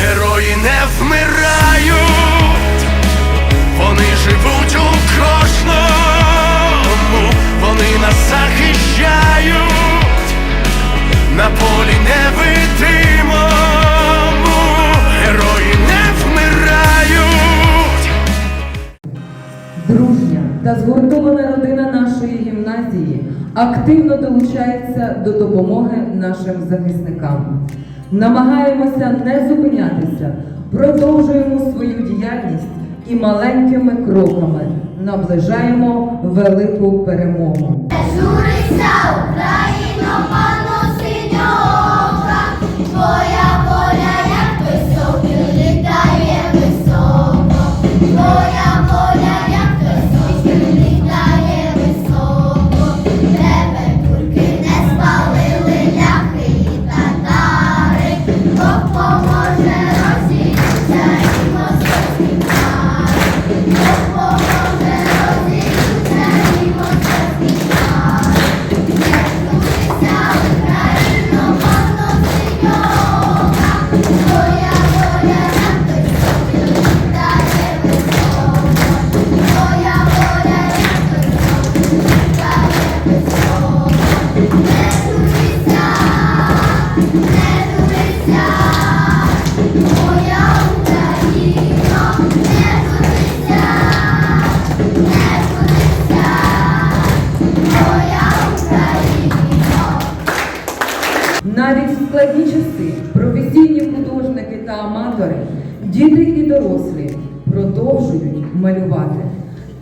Герої не вмирають, вони живуть у кожному, вони нас захищають на полі невидимому, герої не вмирають. Дружня та згуртована родина нашої гімназії активно долучається до допомоги нашим захисникам. Намагаємося не зупинятися, продовжуємо свою діяльність і маленькими кроками наближаємо велику перемогу. Навіть в складні часи професійні художники та аматори, діти і дорослі продовжують малювати.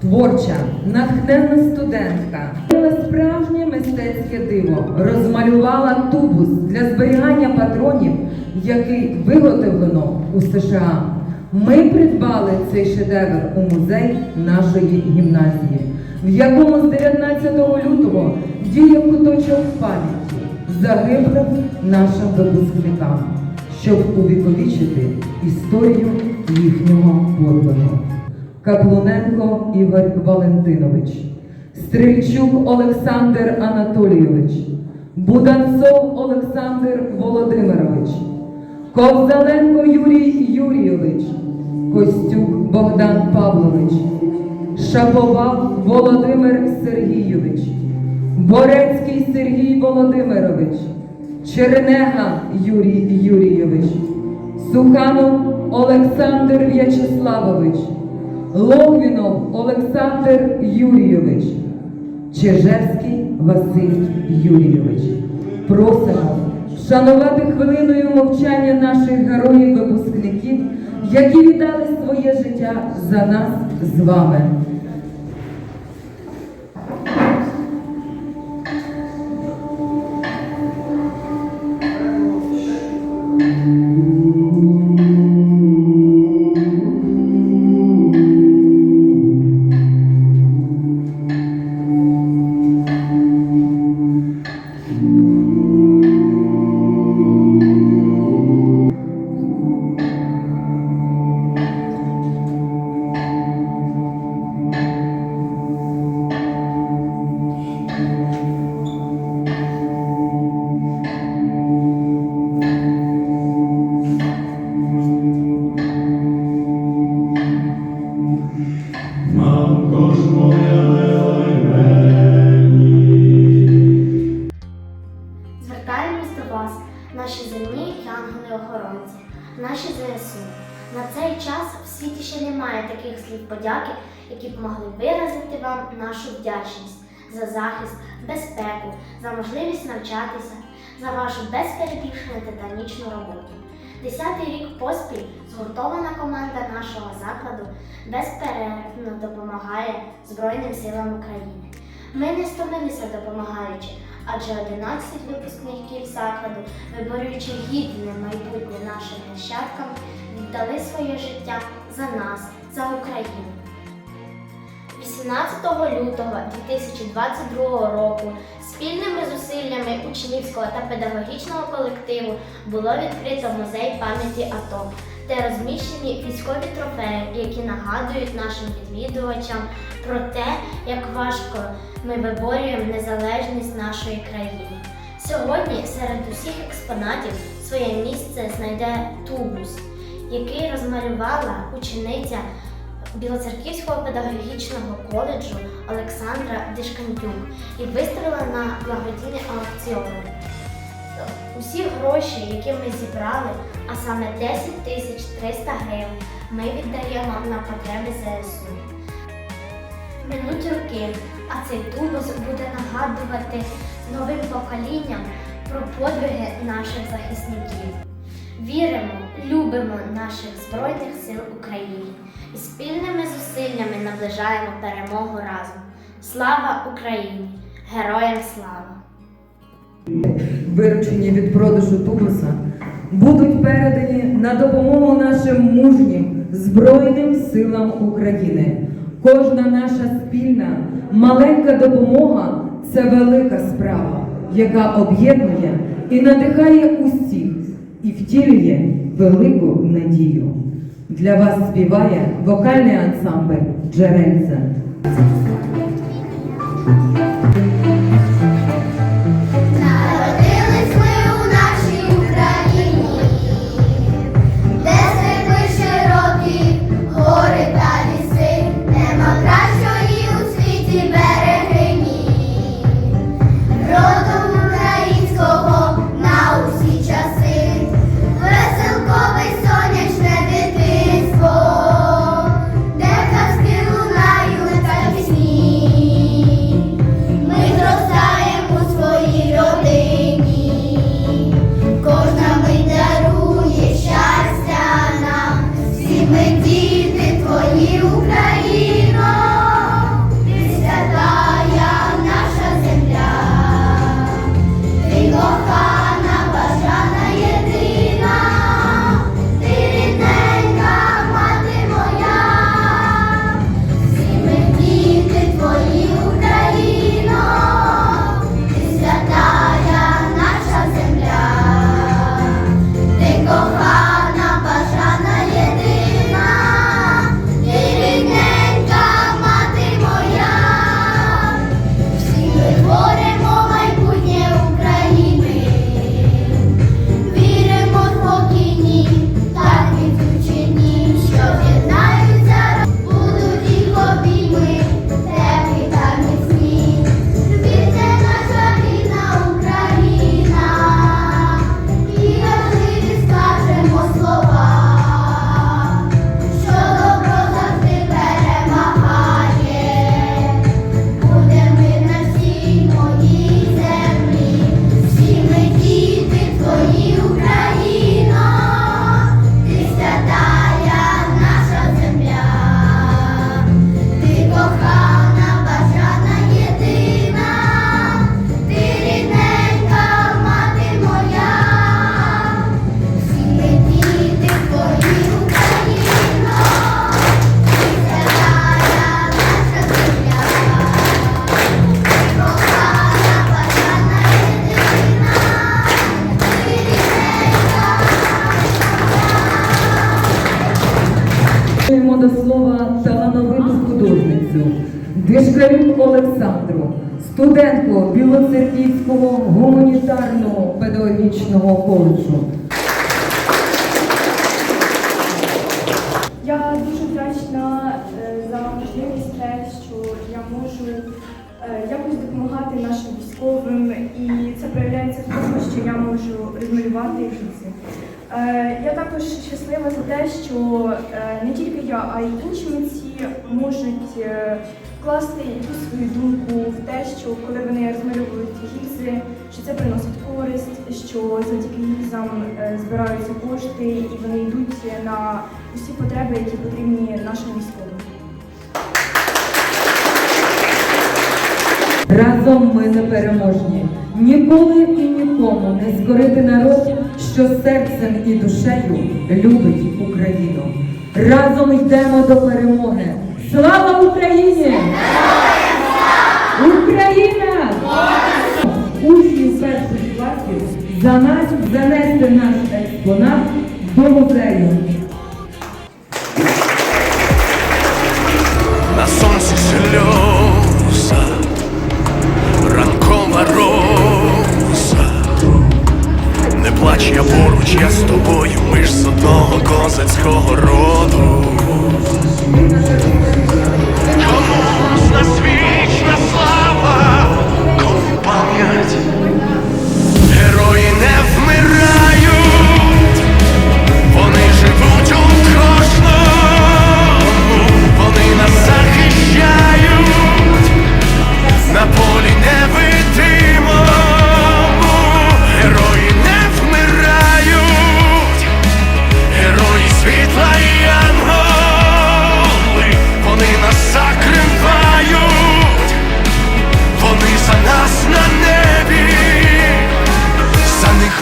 Творча, натхненна студентка створила справжнє мистецьке диво, розмалювала тубус для зберігання патронів, який виготовлено у США. Ми придбали цей шедевр у музей нашої гімназії, в якому з 19 лютого діє куточок пам'яті загиблим нашим випускникам, щоб увіковічити історію їхнього подвигу. Каплуненко Ігор Валентинович, Стрільчук Олександр Анатолійович, Буданцов Олександр Володимирович, Ковзаленко Юрій Юрійович, Костюк Богдан Павлович, Шаповал Володимир Сергійович, Борецький Сергій Володимирович, Чернега Юрій Юрійович, Суханов Олександр В'ячеславович, Логвінов Олександр Юрійович, Чижевський Василь Юрійович. Просимо вшанувати хвилиною мовчання наших героїв-випускників, які віддали своє життя за нас з вами. Наші ЗСУ. На цей час в світі ще немає таких слів подяки, які б могли виразити вам нашу вдячність за захист, безпеку, за можливість навчатися, за вашу безперебільшену титанічну роботу. Десятий рік поспіль згуртована команда нашого закладу безперервно допомагає Збройним силам України. Ми не стомилися допомагаючи, адже 11 випускників закладу, виборюючи гідне майбутнє нашим нащадкам, віддали своє життя за нас, за Україну. 18 лютого 2022 року спільними зусиллями учнівського та педагогічного колективу було відкрито музей пам'яті АТО, де розміщені військові трофеї, які нагадують нашим відвідувачам про те, як важко ми виборюємо незалежність нашої країни. Сьогодні серед усіх експонатів своє місце знайде тубус, який розмалювала учениця Білоцерківського педагогічного коледжу Олександра Дишкандюк і виставила на благодійний аукціон. Усі гроші, які ми зібрали, а саме 10 тисяч 300 гривень, ми віддаємо на потреби ЗСУ. Минуть роки, а цей тубус буде нагадувати новим поколінням про подвиги наших захисників. Віримо, любимо наших Збройних сил України спільними зусиллями наближаємо перемогу разом. Слава Україні! Героям слава! виручені від продажу тубуса, будуть передані на допомогу нашим мужнім Збройним силам України. Кожна наша спільна маленька допомога це велика справа, яка об'єднує і надихає усіх і втілює велику надію. Для вас співає вокальний ансамбль Джерельце. До слова талановиту художницю Дишкарюк Олександру, студентку Білоцерківського гуманітарного педагогічного коледжу. Я дуже вдячна е, за можливість те, що я можу е, якось допомагати нашим військовим, і це проявляється в тому, що я можу розмалювати гільзи. Е, Я також щаслива за те, що е, не тільки я, а й інші митці можуть е, вкласти якусь свою думку в те, що коли вони розмальовують гільзи, що це приносить користь, що завдяки гільзам збираються кошти і вони йдуть на усі потреби, які потрібні нашим військовим. Разом ми непереможні. Ніколи і нікому не скорити народ, що серцем і душею любить Україну. Разом йдемо до перемоги. Слава Україні! Україна! Учнів перших класів за нас занести наш експонат до музею. плач, я поруч, я з тобою, ми ж з одного козацького роду. Комусь нас вічна слава, кому пам'ять, герої не вмирають.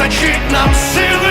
выстачить нам силы